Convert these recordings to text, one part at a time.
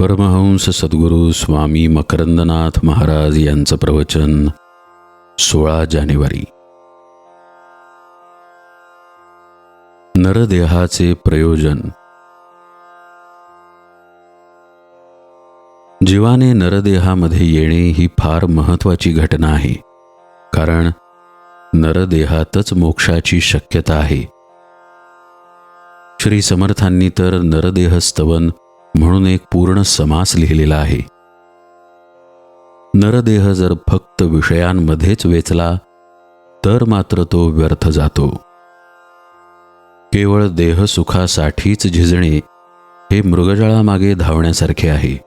परमहंस सद्गुरू स्वामी मकरंदनाथ महाराज यांचं प्रवचन सोळा जानेवारी. नरदेहाचे प्रयोजन. जीवाने नरदेहामध्ये येणे ही फार महत्वाची घटना आहे कारण नरदेहातच मोक्षाची शक्यता आहे. श्री समर्थांनी तर नरदेह स्तवन म्हणून एक पूर्ण समास लिहिलेला आहे. नरदेह जर फक्त विषयांमध्येच वेचला तर मात्र तो व्यर्थ जातो. केवळ देहसुखासाठीच झिजणे हे मृगजळामागे धावण्यासारखे आहे.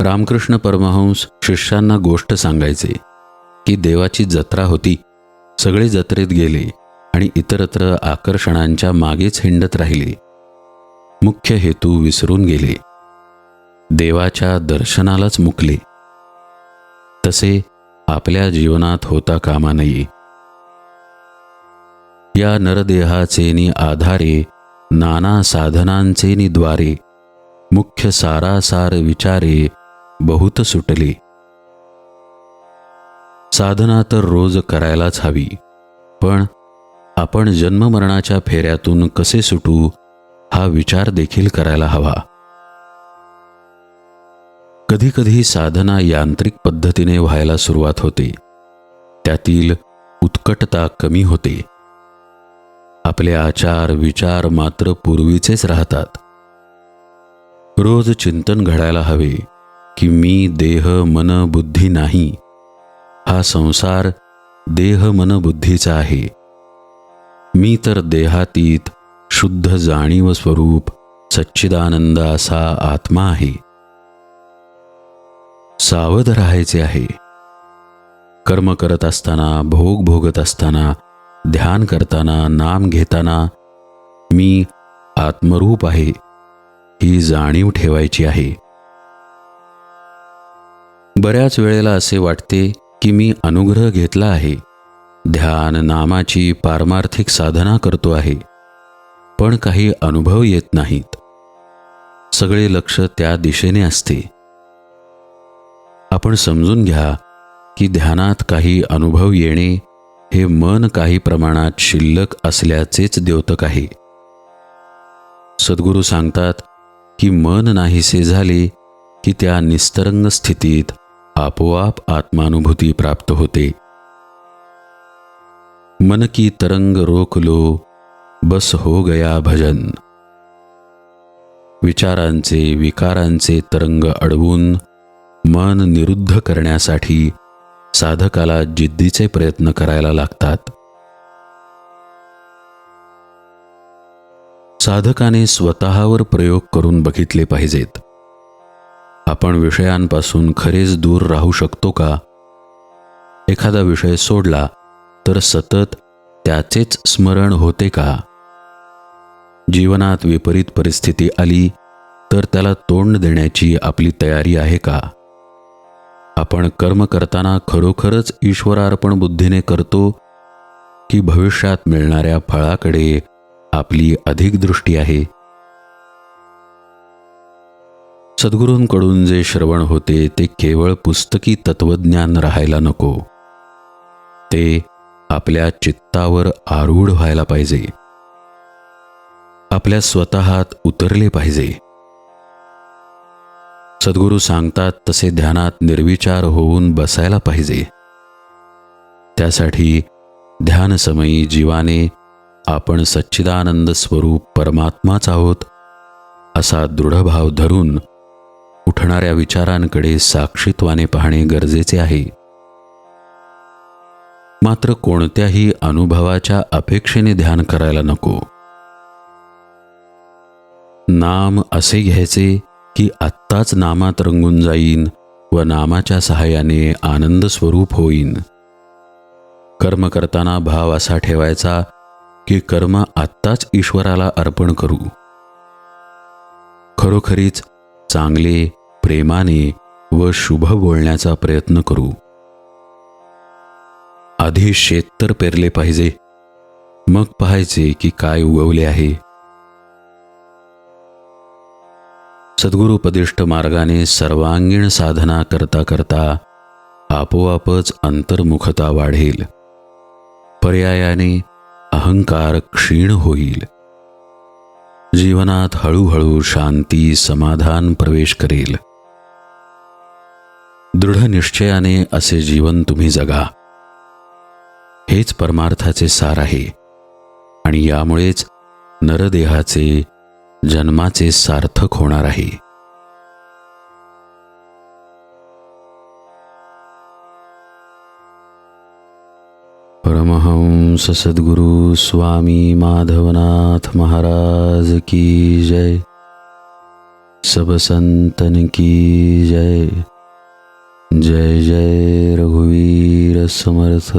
रामकृष्ण परमहंस शिष्यांना गोष्ट सांगायचे की देवाची जत्रा होती सगळे जत्रेत गेले आणि इतरत्र आकर्षणांच्या मागेच हिंडत राहिले. मुख्य हेतू विसरून गेले. देवाच्या दर्शनालाच मुकले. तसे आपल्या जीवनात होता कामा नये. या नरदेहाचे नि आधारे नाना साधनांचे नि द्वारे मुख्य सारासार विचारे बहुत सुटले. साधना तर रोज करायलाच हवी पण आपण जन्ममरणाच्या फेऱ्यातून कसे सुटू? हा विचार देखील करायला हवा. कधीकधी साधना यांत्रिक पद्धतीने व्हायला सुरुवात होते. त्यातील उत्कटता कमी होते. आपले आचार विचार मात्र पूर्वीचेच राहतात. रोज चिंतन घडायला हवे की मी देह मन बुद्धी नाही. हा संसार देह मन बुद्धीचा आहे. मी तर देहातीत शुद्ध जाणीव स्वरूप सच्चिदानंद असा आत्मा आहे. सावध राहायचे आहे. कर्म करत असताना भोग भोगत असताना ध्यान करताना नाम घेताना मी आत्मरूप आहे ही जाणीव ठेवायची आहे. बऱ्याच वेळेला असे वाटते की मी अनुग्रह घेतला आहे. ध्यान नामाची पारमार्थिक साधना करतो आहे. पण काही अनुभव येत नाहीत. सगळे लक्ष त्या दिशेने असते. आपण समजून घ्या की ध्यानात काही अनुभव येणे हे मन काही प्रमाणात शिल्लक असल्याचेच द्योतक आहे. सद्गुरू सांगतात की मन नाहीसे झाले की त्या निस्तरंग स्थितीत आपोआप आत्मानुभूती प्राप्त होते. मन की तरंग रोख लो बस हो गया भजन. विचारांचे विकारांचे तरंग अडवून मन निरुद्ध करण्यासाठी साधकाला जिद्दीचे प्रयत्न करायला लागतात. साधकाने स्वतःवर प्रयोग करून बघितले पाहिजेत. आपण विषयांपासून खरेच दूर राहू शकतो का? एखादा विषय सोडला तर सतत त्याचेच स्मरण होते का? जीवनात विपरीत परिस्थिती आली तर त्याला तोंड देण्याची आपली तयारी आहे का? आपण कर्म करताना खरोखरच ईश्वरार्पण बुद्धीने करतो की भविष्यात मिळणाऱ्या फळाकडे आपली अधिक दृष्टी आहे? सद्गुरूंकडून जे श्रवण होते ते केवळ पुस्तकी तत्वज्ञान राहायला नको. ते आपल्या चित्तावर आरूढ व्हायला पाहिजे. आपल्या स्वतःत उतरले पाहिजे. सद्गुरू सांगतात तसे ध्यानात निर्विचार होऊन बसायला पाहिजे. त्यासाठी ध्यानसमयी जीवाने आपण सच्चिदानंद स्वरूप परमात्माच आहोत असा दृढभाव धरून उठणाऱ्या विचारांकडे साक्षीत्वाने पाहणे गरजेचे आहे. मात्र कोणत्याही अनुभवाच्या अपेक्षेने ध्यान करायला नको. नाम असे घ्यायचे की आत्ताच नामात रंगून जाईन व नामाच्या सहाय्याने आनंद स्वरूप होईन. कर्म करताना भाव असा ठेवायचा की कर्म आत्ताच ईश्वराला अर्पण करू. खरोखरीच चांगले प्रेमाने व शुभ बोलण्याचा प्रयत्न करू. आधी शेत तर पेरले पाहिजे मग पाहायचे की काय उगवले आहे. सद्गुरुपदिष्ट मार्गाने सर्वांगीण साधना करता करता आपोआपच अंतर्मुखता वाढेल. पर्यायाने अहंकार क्षीण होईल. जीवनात हळूहळू शांती समाधान प्रवेश करेल. दृढ निश्चयाने असे जीवन तुम्ही जगा. हेच परमार्थाचे सार आहे. आणि यामुळेच नरदेहाचे जन्माचे सार्थक होणार आहे. परमहंस सद्गुरु स्वामी माधवनाथ महाराज की जय। सब संतन की जय। जय जय रघुवीर समर्थ।